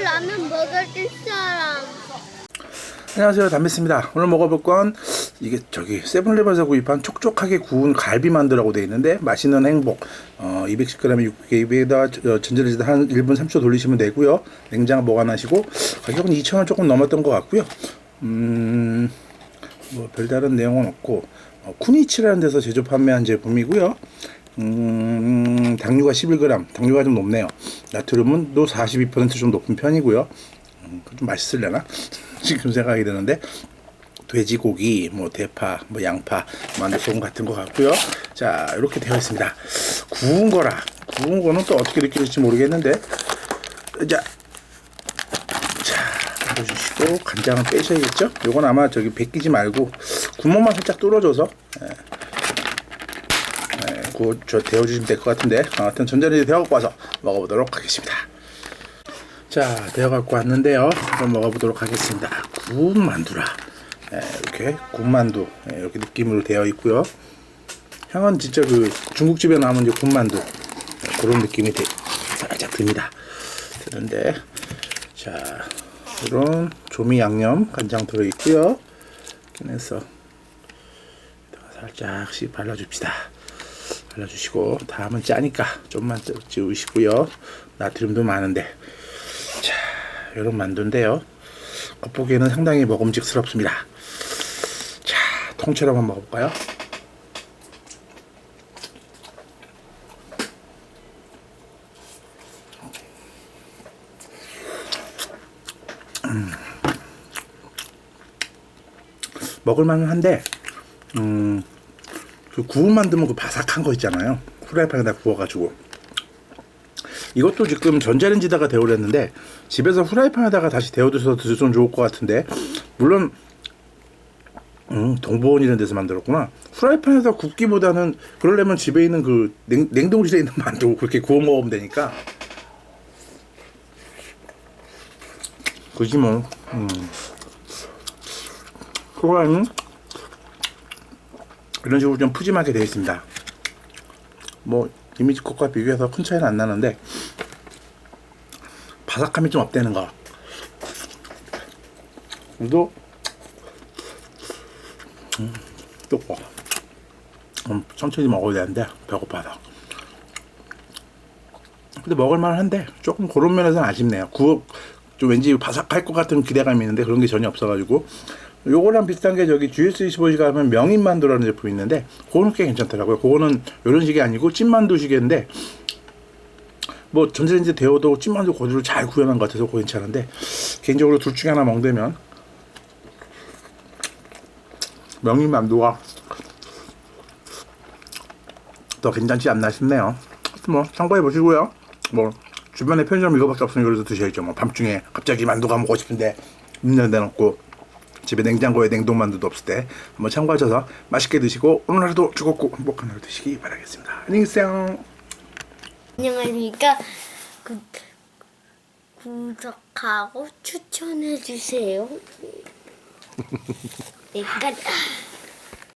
라면 먹을 사람. 안녕하세요. 담배입니다. 오늘 먹어볼 건 이게 저기 세븐일레븐에서 구입한 촉촉하게 구운 갈비 만두라고 되어 있는데 맛있는 행복. 어, 210g에 6개입에다 전자레인지 한 1분 30초 돌리시면 되고요. 냉장 보관하시고 가격은 2,000원 조금 넘었던 것 같고요. 음, 뭐 별다른 내용은 없고 어, 쿠니치라는 데서 제조 판매한 제품이고요 음, 당류가 11g 당류가 좀 높네요 나트륨은 또 42%좀 높은 편이고요 음, 좀 맛있을려나? 지금 생각이 드는데 돼지고기, 뭐 대파, 뭐 양파, 마늘 소금 같은 거 같고요. 자 이렇게 되어 있습니다. 구운 거라 구운 거는 또 어떻게 느낄지 모르겠는데 자, 자 넣어주시고 간장은 빼셔야겠죠? 요건 아마 저기 벗기지 말고 구멍만 살짝 뚫어줘서 예. 예, 그거 저 데워주시면 될 것 같은데 아무튼 전자레인지 데워갖고 와서 먹어보도록 하겠습니다. 자, 되어 갖고 왔는데요. 한번 먹어보도록 하겠습니다. 구운 만두라. 예, 이렇게 구운 만두 예, 이렇게 느낌으로 되어 있고요. 향은 진짜 그 중국집에 나오는 이제 구운 만두 예, 그런 느낌이 되, 살짝 듭니다. 드는데 자, 이런 조미 양념 간장 들어 있고요. 이렇게 해서 살짝씩 발라줍시다. 발라주시고 다음은 짜니까 좀만 찍으시고요. 나트륨도 많은데 자, 이런 만두인데요. 겉보기에는 상당히 먹음직스럽습니다. 자, 통째로 한번 먹어볼까요? 음. 먹을만은 한데, 음, 그 구운 만두면 그 바삭한 거 있잖아요. 후라이팬에다 구워가지고. 이것도 지금 전자레인지다가 데우랬는데 집에서 후라이팬에다가 다시 데워두셔서 드시면 좋을 것 같은데 물론 음, 동보원 이런 데서 만들었구나 후라이팬에서 굽기보다는 그러려면 집에 있는 그 냉, 냉동실에 있는 만두 그렇게 구워 먹으면 되니까 그지 뭐 음. 후라이는 이런 식으로 좀 푸짐하게 되어 있습니다 뭐 이미지 컷과 비교해서 큰 차이는 안 나는데 바삭함이 좀 없다는 거. 또 음, 또 뭐. 음, 천천히 먹어야 되는데 배고파서. 근데 먹을만 한데 조금 그런 면에서는 아쉽네요. 구워 좀 왠지 바삭할 것 같은 기대감이 있는데 그런 게 전혀 없어가지고 요거랑 비슷한 게 저기 GS25시 가면 명인만두라는 제품이 있는데 그거는 꽤 괜찮더라고요. 그거는 이런 식이 아니고 찐만두 식인데 뭐 전자레인지 데워도 찐만두 고기를 잘 구현한 것 같아서 괜찮은데 개인적으로 둘 중에 하나 먹되면 명인만두가 더 괜찮지 않나 싶네요. 뭐 참고해 보시고요. 뭐 주변에 편의점 이거밖에 없으니 그래서 드셔야죠. 뭐 밤중에 갑자기 만두가 먹고 싶은데 문열 내놓고 집에 냉장고에 냉동만두도 없을 때 한번 참고하셔서 맛있게 드시고 오늘 하루도 즐겁고 행복한 하루 되시기 바라겠습니다. 안녕히 계세요. 안녕하십니까. 구, 구독하고 추천해 주세요. 내가